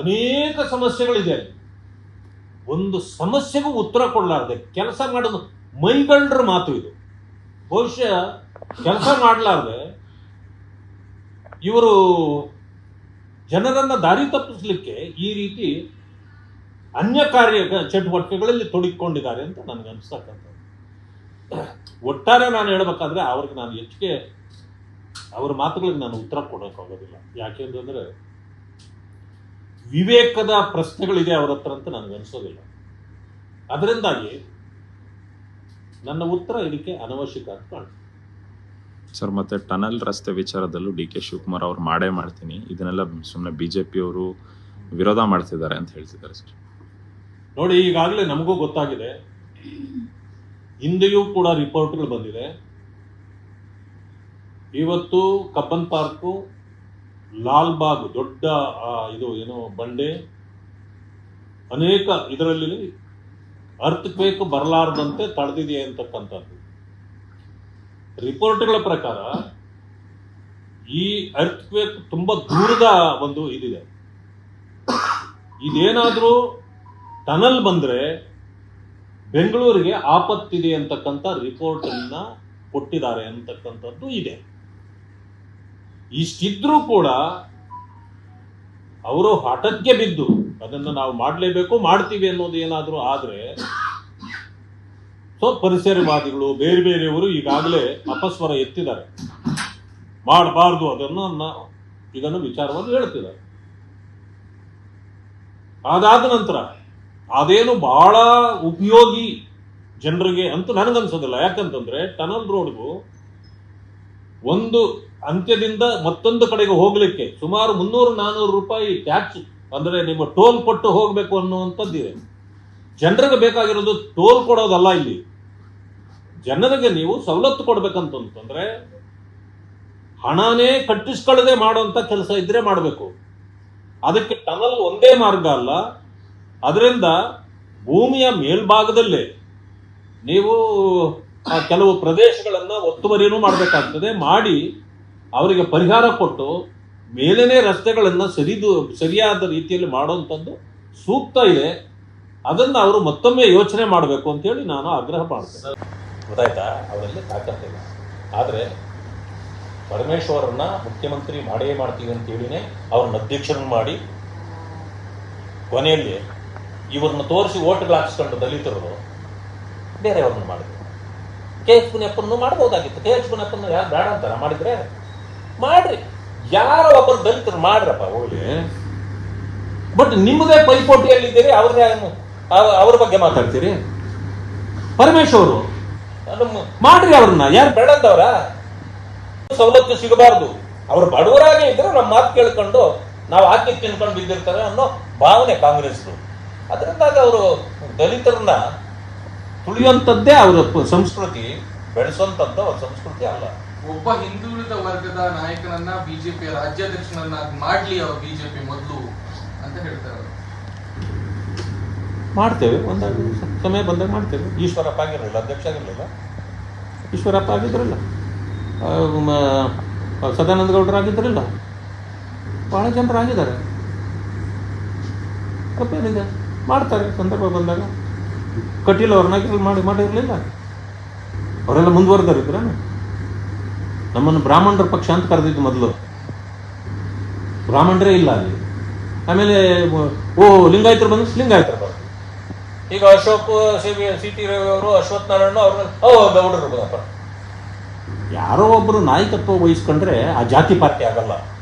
ಅನೇಕ ಸಮಸ್ಯೆಗಳಿದೆ. ಒಂದು ಸಮಸ್ಯೆಗೂ ಉತ್ತರ ಕೊಡಲಾರ್ದೆ ಕೆಲಸ ಮಾಡೋದು ಮೈಗಳ್ರ ಮಾತು ಇದು. ಬಹುಶಃ ಕೆಲಸ ಮಾಡಲಾರ್ದೆ ಇವರು ಜನರನ್ನ ದಾರಿ ತಪ್ಪಿಸ್ಲಿಕ್ಕೆ ಈ ರೀತಿ ಅನ್ಯ ಕಾರ್ಯ ಚಟುವಟಿಕೆಗಳಲ್ಲಿ ತೊಡಗಿಕೊಂಡಿದ್ದಾರೆ ಅಂತ ನನಗೆ ಅನಿಸ್ತಕ್ಕಂಥದ್ದು ಒಟ್ಟಾರೆ ನಾನು ಹೇಳ್ಬೇಕಾದ್ರೆ ಅವ್ರಿಗೆ ನಾನು ಹೆಚ್ಚಿಗೆ ಅವ್ರ ಮಾತುಗಳಿಗೆ ನಾನು ಉತ್ತರ ಕೊಡೋಕ್ಕಾಗೋದಿಲ್ಲ. ಯಾಕೆಂತಂದ್ರೆ ವಿವೇಕದ ಪ್ರಶ್ನೆಗಳಿದೆ ಅವರ ಹತ್ರ ಅಂತ ನನಗೆ ಅನಿಸೋದಿಲ್ಲ. ಅದರಿಂದಾಗಿ ನನ್ನ ಉತ್ತರ ಇದಕ್ಕೆ ಅನವಶ್ಯಕ ಅಂತ ಕಾಣುತ್ತೆ ಸರ್ ಮತ್ತೆ ಟನಲ್ ರಸ್ತೆ ವಿಚಾರದಲ್ಲೂ ಡಿ ಕೆ ಶಿವಕುಮಾರ್ ಅವ್ರು ಮಾಡೇ ಮಾಡ್ತೀನಿ. ಇದನ್ನೆಲ್ಲ ಸುಮ್ಮನೆ ಬಿಜೆಪಿ ಅವರು ವಿರೋಧ ಮಾಡ್ತಿದ್ದಾರೆ ಅಂತ ಹೇಳ್ತಿದ್ದಾರೆ ಸರ್. ನೋಡಿ ಈಗಾಗಲೇ ನಮಗೂ ಗೊತ್ತಾಗಿದೆ. ಹಿಂದೆಯೂ ಕೂಡ ರಿಪೋರ್ಟ್ಗಳು ಬಂದಿದೆ. ಇವತ್ತು ಕಬ್ಬನ್ ಪಾರ್ಕು ಲಾಲ್ಬಾಗ್ ದೊಡ್ಡ ಇದು ಏನು, ಬಂಡೆ. ಅನೇಕ ಇದರಲ್ಲಿ ಅರ್ತ್ ಕ್ವೇಕ್ ಬರಲಾರದಂತೆ ತಡೆದಿದೆ ಅಂತಕ್ಕಂಥದ್ದು. ರಿಪೋರ್ಟ್ಗಳ ಪ್ರಕಾರ ಈ ಅರ್ತ್ ಕ್ವೇಕ್ ತುಂಬಾ ದೂರದ ಒಂದು ಇದಿದೆ. ಇದೇನಾದರೂ ಟನಲ್ ಬಂದ್ರೆ ಬೆಂಗಳೂರಿಗೆ ಆಪತ್ತಿದೆ ಅಂತಕ್ಕಂಥ ರಿಪೋರ್ಟ್ ಅನ್ನ ಕೊಟ್ಟಿದ್ದಾರೆ ಅಂತಕ್ಕಂಥದ್ದು ಇದೆ. ಇಷ್ಟಿದ್ರೂ ಕೂಡ ಅವರು ಹಠಕ್ಕೆ ಬಿದ್ದು ಅದನ್ನು ನಾವು ಮಾಡಲೇಬೇಕು, ಮಾಡ್ತೀವಿ ಅನ್ನೋದು ಏನಾದರೂ ಆದರೆ ಸೊ ಪರಿಸರವಾದಿಗಳು, ಬೇರೆ ಬೇರೆಯವರು ಈಗಾಗಲೇ ಅಪಸ್ವರ ಎತ್ತಿದ್ದಾರೆ. ಮಾಡಬಾರ್ದು ಅದನ್ನು ಇದನ್ನು ವಿಚಾರವಾಗಿ ಹೇಳ್ತಿದ್ದಾರೆ. ಅದಾದ ನಂತರ ಅದೇನು ಬಹಳ ಉಪಯೋಗಿ ಜನರಿಗೆ ಅಂತ ನನಗನ್ಸೋದಿಲ್ಲ. ಯಾಕಂತಂದ್ರೆ ಟನಲ್ ರೋಡ್ಗೂ ಒಂದು ಅಂತ್ಯದಿಂದ ಮತ್ತೊಂದು ಕಡೆಗೆ ಹೋಗಲಿಕ್ಕೆ ಸುಮಾರು ಮುನ್ನೂರು ನಾನೂರು ರೂಪಾಯಿ ಟ್ಯಾಕ್ಸ್, ಅಂದ್ರೆ ನಿಮ್ಮ ಟೋಲ್ ಕೊಟ್ಟು ಹೋಗಬೇಕು ಅನ್ನುವಂಥದ್ದಿದೆ. ಜನರಿಗೆ ಬೇಕಾಗಿರೋದು ಟೋಲ್ ಕೊಡೋದಲ್ಲ ಇಲ್ಲಿ. ಜನರಿಗೆ ನೀವು ಸವಲತ್ತು ಕೊಡ್ಬೇಕಂತಂತಂದ್ರೆ ಹಣನೇ ಕಟ್ಟಿಸ್ಕೊಳ್ಳದೆ ಮಾಡುವಂಥ ಕೆಲಸ ಇದ್ರೆ ಮಾಡಬೇಕು. ಅದಕ್ಕೆ ಟನಲ್ ಒಂದೇ ಮಾರ್ಗ ಅಲ್ಲ. ಅದರಿಂದ ಭೂಮಿಯ ಮೇಲ್ಭಾಗದಲ್ಲೇ ನೀವು ಆ ಕೆಲವು ಪ್ರದೇಶಗಳನ್ನು ಒತ್ತುವರಿನೂ ಮಾಡಬೇಕಾಗ್ತದೆ. ಮಾಡಿ ಅವರಿಗೆ ಪರಿಹಾರ ಕೊಟ್ಟು ಮೇಲೇನೆ ರಸ್ತೆಗಳನ್ನು ಸರಿದು, ಸರಿಯಾದ ರೀತಿಯಲ್ಲಿ ಮಾಡುವಂಥದ್ದು ಸೂಕ್ತ ಇದೆ. ಅದನ್ನು ಅವರು ಮತ್ತೊಮ್ಮೆ ಯೋಚನೆ ಮಾಡಬೇಕು ಅಂತೇಳಿ ನಾನು ಆಗ್ರಹ ಮಾಡ್ತೇನೆ. ಗೊತ್ತಾಯ್ತಾ? ಅವರಲ್ಲಿ ತಾಕತ್ತಿಲ್ಲ ಆದರೆ ಪರಮೇಶ್ವರನ್ನ ಮುಖ್ಯಮಂತ್ರಿ ಮಾಡೇ ಮಾಡ್ತೀವಿ ಅಂತೇಳಿನೇ ಅವ್ರನ್ನ ಅಧ್ಯಕ್ಷರನ್ನು ಮಾಡಿ ಕೊನೆಯಲ್ಲಿ ಇವ್ರನ್ನ ತೋರಿಸಿ ಓಟ್ಗಳು ಹಾಕಿಸ್ಕೊಂಡು ದಲಿತರು ಬೇರೆಯವ್ರನ್ನ ಮಾಡಿದ್ರು. ಕೆ ಎಚ್ ಪುಣ್ಯಪ್ಪನ್ನು ಮಾಡ್ಬೋದಾಗಿತ್ತು. ಕೆ ಎಚ್ ಪುಣ್ಯಪ್ಪನ್ನು ಯಾರು ಬೇಡ ಅಂತಾರ ಮಾಡಿದ್ರೆ ಮಾಡ್ರಿ. ಯಾರ ಒಬ್ಬರು ದಲಿತರು ಮಾಡ್ರಪ್ಪ ಹೋಗ್ಲಿ. ಬಟ್ ನಿಮ್ಮದೇ ಪೈಪೋಟಿಯಲ್ಲಿದ್ದೀರಿ ಅವ್ರದೇ ಅವ್ರ ಬಗ್ಗೆ ಮಾತಾಡ್ತೀರಿ? ಪರಮೇಶ್ ಅವರು ಮಾಡ್ರಿ ಅವ್ರನ್ನ. ಯಾರು ಬೇಡ ಅಂತವ್ರ ಸವಲತ್ತು ಸಿಗಬಾರ್ದು. ಅವ್ರು ಬಡವರಾಗೇ ಇದ್ರೆ ನಮ್ಮ ಮಾತು ಕೇಳ್ಕೊಂಡು ನಾವು ಹಾಕಿ ತಿನ್ಕೊಂಡು ಬಿದ್ದಿರ್ತಾರೆ ಅನ್ನೋ ಭಾವನೆ ಕಾಂಗ್ರೆಸ್ ಅದರಿಂದಾಗ ಅವರು ದಲಿತರನ್ನ ತುಳಿಯುವಂಥದ್ದೇ ಅವರ ಸಂಸ್ಕೃತಿ. ಬೆಳೆಸುವಂಥದ್ದು ಅವ್ರ ಸಂಸ್ಕೃತಿ ಅಲ್ಲ. ಒಬ್ಬ ಹಿಂದುಳಿದ ವರ್ಗದ ನಾಯಕನನ್ನ ಬಿಜೆಪಿ ರಾಜ್ಯಾಧ್ಯಕ್ಷನನ್ನಾಗಿ ಮಾಡ್ಲಿ ಅವರು ಬಿಜೆಪಿ ಮೊದಲು ಅಂತ ಹೇಳ್ತಾರೆ ಮಾಡ್ತೇವೆ ಒಂದಾಗ ಸಮಯ ಬಂದಾಗ ಮಾಡ್ತೇವೆ. ಈಶ್ವರಪ್ಪ ಆಗಿರಲಿಲ್ಲ ಅಧ್ಯಕ್ಷ ಆಗಿರಲಿಲ್ಲ. ಈಶ್ವರಪ್ಪ ಆಗಿದ್ರಲ್ಲ. ಸದಾನಂದ ಗೌಡರು ಆಗಿದ್ರಲ್ಲ. ಬಹಳ ಜನರು ಆಗಿದ್ದಾರೆ. ತಪ್ಪೇನಿದೆ. ಮಾಡ್ತಾರೆ ಸಂದರ್ಭ ಬಂದಾಗ. ಕಟೀಲ್ ಅವ್ರನ್ನ ಮಾಡಿ ಮಾಡಿರಲಿಲ್ಲ ಅವರೆಲ್ಲ ಮುಂದುವರೆದರಿದ್ರ ನಮ್ಮನ್ನು ಬ್ರಾಹ್ಮಣರ ಪಕ್ಷ ಅಂತ ಕರೆದಿದ್ದು ಮೊದಲು. ಬ್ರಾಹ್ಮಣರೇ ಇಲ್ಲ ಅಲ್ಲಿ. ಆಮೇಲೆ, ಓ, ಲಿಂಗಾಯತರು ಬಂದ್ರೆ, ಲಿಂಗಾಯತರು ಬರ್ತಾರೆ ಈಗ ಅಶೋಕ್ ಸಿ ಟಿ ರವಿ ಅವರು, ಅಶ್ವಥ್ ನಾರಾಯಣ ಅವರು ಗೌಡರು ಯಾರೋ ಒಬ್ಬರು ನಾಯಕತ್ವ ವಹಿಸ್ಕೊಂಡ್ರೆ ಆ ಜಾತಿ ಪಾರ್ಟಿ ಆಗಲ್ಲ.